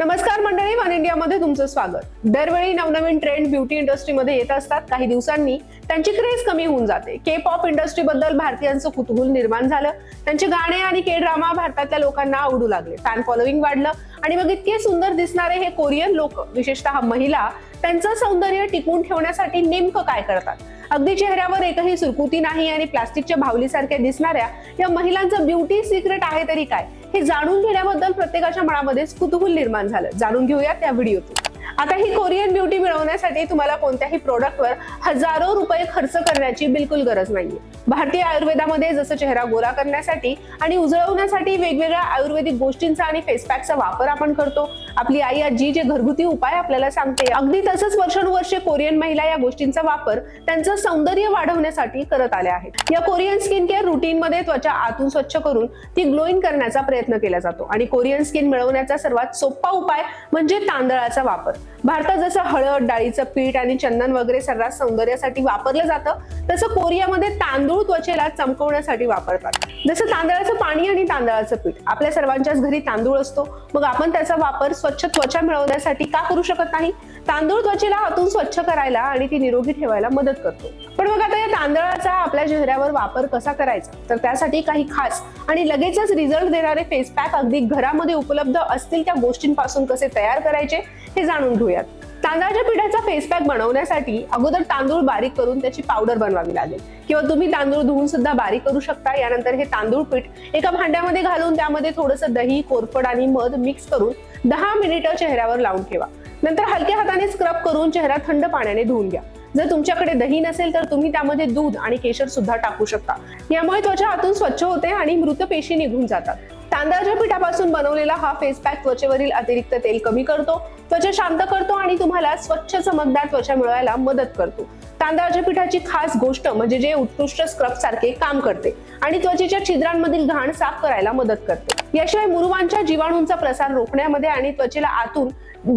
नमस्कार मंडळी वन इंडियामध्ये तुमचं स्वागत. दरवेळी नवनवीन ट्रेंड ब्युटी इंडस्ट्रीमध्ये येत असतात. काही दिवसांनी त्यांची क्रेज कमी होऊन जाते. के पॉप इंडस्ट्री बद्दल भारतीयांचं कुतूहल निर्माण झालं. त्यांचे गाणे आणि के ड्रामा भारतातल्या लोकांना आवडू लागले. फॅन फॉलोईंग वाढलं. आणि मग इतके सुंदर दिसणारे हे कोरियन लोक विशेषतः महिला त्यांचं सौंदर्य टिकवून ठेवण्यासाठी नेमकं काय करतात? अगदी चेहऱ्यावर एकही सुरकुती नाही आणि प्लास्टिकच्या भावलीसारख्या दिसणाऱ्या या महिलांचं ब्युटी सिक्रेट आहे तरी काय? हे जाणून घेण्याबद्दल प्रत्येकाच्या मनामध्येच कुतूहल निर्माण झालं. जाणून घेऊया त्या व्हिडिओतून. आता ही कोरियन ब्युटी मिळवण्यासाठी तुम्हाला कोणत्याही प्रोडक्टवर हजारो रुपये खर्च करण्याची बिलकुल गरज नाहीये. भारतीय आयुर्वेदामध्ये जसं चेहरा गोरा करण्यासाठी आणि उजळवण्यासाठी वेगवेगळ्या आयुर्वेदिक गोष्टींचा आणि फेस पॅकचा वापर आपण करतो. आपली आई आजी जे घरगुती उपाय आपल्याला सांगते अगदी तसंच वर्षानुवर्षे कोरियन महिला या गोष्टींचा वापर त्यांचं सौंदर्य वाढवण्यासाठी करत आल्या आहेत. या कोरियन स्किन केअर रुटीन मध्ये त्वचा आतून स्वच्छ करून ती ग्लोईंग करण्याचा प्रयत्न केला जातो. आणि कोरियन स्किन मिळवण्याचा सर्वात सोपा उपाय म्हणजे तांदळाचा वापर. भारतात जसं हळद डाळीचं पीठ आणि चंदन वगैरे सर्रास सौंदर्यासाठी वापरलं जातं तसं कोरियामध्ये तांदूळ त्वचेला चमकवण्यासाठी वापरतात. जसं तांदळाचं पाणी आणि तांदळाचं पीठ. आपल्या सर्वांच्याच घरी तांदूळ असतो. मग आपण त्याचा वापर स्वच्छ त्वचा मिळवण्यासाठी का करू शकत नाही? तांदूळ त्वचेला हातून स्वच्छ करायला आणि ती निरोगी ठेवायला मदत करतो. पण मग आता या तांदळाचा आपल्या चेहऱ्यावर वापर कसा करायचा? तर त्यासाठी काही खास आणि लगेचच रिझल्ट देणारे फेस पॅक अगदी घरामध्ये उपलब्ध असतील त्या गोष्टींपासून कसे तयार करायचे हे जाणून घेऊयात. तांदळाच्या पिठाचा फेस पॅक बनवण्यासाठी अगोदर तांदूळ बारीक करून त्याची पावडर बनवावी लागेल. किंवा तुम्ही तांदूळ धुवून सुद्धा बारीक करू शकता. यानंतर हे तांदूळ पीठ एका भांड्यामध्ये घालून त्यामध्ये थोडंसं दही कोरफड आणि मध मिक्स करून दहा मिनिटं चेहऱ्यावर लावून ठेवा. नंतर हलक्या हाताने स्क्रब करून चेहरा थंड पाण्याने धुवून घ्या. जर तुमच्याकडे दही नसेल तर तुम्ही त्यामध्ये दूध आणि केशर सुद्धा टाकू शकता. यामुळे त्वचा आतून स्वच्छ होते आणि मृत पेशी निघून जातात. तांदळाच्या पिठापासून बनवलेला हा फेस पॅक त्वचेवरील अतिरिक्त तेल कमी करतो. त्वचा शांत करतो आणि तुम्हाला स्वच्छ चमकदार त्वचा मिळवायला मदत करतो. तांदळाच्या पिठाची खास गोष्ट म्हणजे जे उत्कृष्ट स्क्रब सारखे काम करते आणि त्वचेच्या छिद्रांमधील घाण साफ करायला मदत करते. याशिवाय मुरुवांच्या जीवाणूंचा प्रसार रोखण्यामध्ये आणि त्वचेला आतून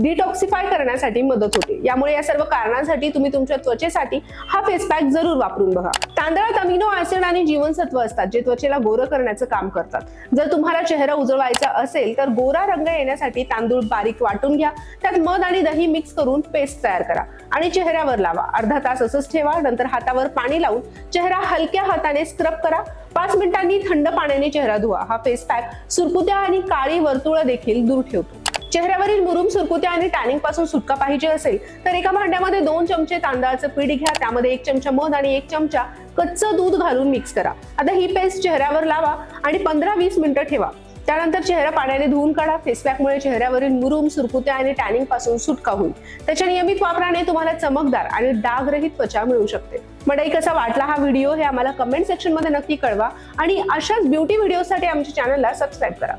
डिटॉक्सिफाय करण्यासाठी मदत होते. यामुळे या सर्व कारणांसाठी तुम्ही तुमच्या त्वचेसाठी हा फेस पॅक जरूर वापरून बघा. तांदळात अमिनो ऍसिड आणि जीवनसत्व असतात जे त्वचेला गोरं करण्याचं काम करतात. जर तुम्हाला चेहरा उजळवायचा असेल तर गोरा रंग येण्यासाठी तांदूळ बारीक वाटून घ्या. त्यात मध आणि दही मिक्स करून पेस्ट तयार करा. आणि चेहऱ्यावर लावा. अर्धा तास असंच ठेवा नंतर हातावर पाणी लावून चेहरा हलक्या हाताने स्क्रब करा. पाच मिनिटांनी थंड पाण्याने चेहरा धुवा. हा फेस पॅक सुरकुत्या आणि काळी वर्तुळ देखील दूर ठेवतो. चेहऱ्यावरील मुरुम सुरकुत्या आणि टॅनिंगपासून सुटका पाहिजे असेल तर एका भांड्यामध्ये दोन चमचे तांदळाचं पीठ घ्या. त्यामध्ये एक चमचा मध आणि एक चमचा कच्चं दूध घालून मिक्स करा. आता ही पेस्ट चेहऱ्यावर लावा आणि पंधरा वीस मिनिटं ठेवा. त्यानंतर चेहरा पाण्याने धुवून काढा. फेसपॅकमुळे चेहऱ्यावरील मुरुम सुरकुत्या आणि टॅनिंगपासून सुटका होईल. त्याच्या नियमित वापराने तुम्हाला चमकदार आणि डागरहित त्वचा मिळू शकते. मंडळी कसा वाटला हा व्हिडिओ हे आम्हाला कमेंट सेक्शनमध्ये नक्की कळवा. आणि अशाच ब्युटी व्हिडिओसाठी आमच्या चॅनलला सबस्क्राईब करा.